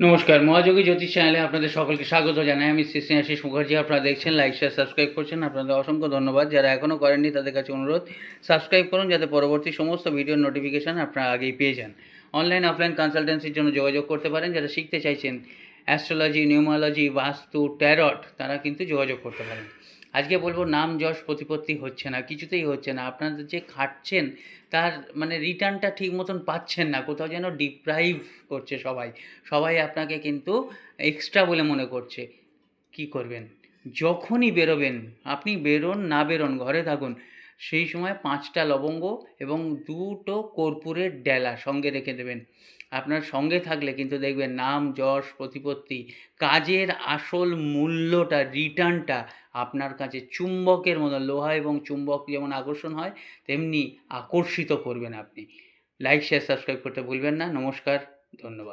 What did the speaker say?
নমস্কার, মহাযোগী জ্যোতিষ চ্যানেলে আপনাদের সকলকে স্বাগত জানাই। আমি শ্রী স্নেহাশিস মুখার্জি। আপনারা দেখছেন লাইক শেয়ার সাবস্ক্রাইব করছেন। আপনাদের অসংখ্য ধন্যবাদ। যারা এখনও করেননি, তাদের কাছে অনুরোধ সাবস্ক্রাইব করুন যাতে পরবর্তী সমস্ত ভিডিওর নোটিফিকেশান আপনারা আগেই পেয়ে যান। অনলাইন অফলাইন কনসালটেন্সির জন্য যোগাযোগ করতে পারেন। যারা শিখতে চাইছেন অ্যাস্ট্রোলজি নিউমোলজি বাস্তু ট্যারট তারা কিন্তু যোগাযোগ করতে পারেন। আজকে বলব নাম, যশ, প্রতিপত্তি হচ্ছে না, কিছুতেই হচ্ছে না। আপনাদের যে খাটছেন, তার মানে রিটার্নটা ঠিক মতন পাচ্ছেন না, কোথাও যেন ডিপ্রাইভ করছে সবাই। সবাই আপনাকে কিন্তু এক্সট্রা বলে মনে করছে। কি করবেন? যখনই বেরোবেন, আপনি বেরোন, না বেরোন, ঘরে থাকুন। সেই সময় পাঁচটা লবঙ্গ এবং দুটো কর্পূরের ডেলা সঙ্গে রেখে দেবেন। আপনার সঙ্গে থাকলে কিন্তু দেখবেন নাম, যশ, প্রতিপত্তি, কাজের আসল মূল্যটা, রিটার্নটা আপনার কাছে চুম্বকের মতো লোহা এবং চুম্বক যেমন আকর্ষণ হয়, তেমনি আকর্ষিত করবেন আপনি। লাইক, শেয়ার, সাবস্ক্রাইব করতে ভুলবেন না। নমস্কার, ধন্যবাদ।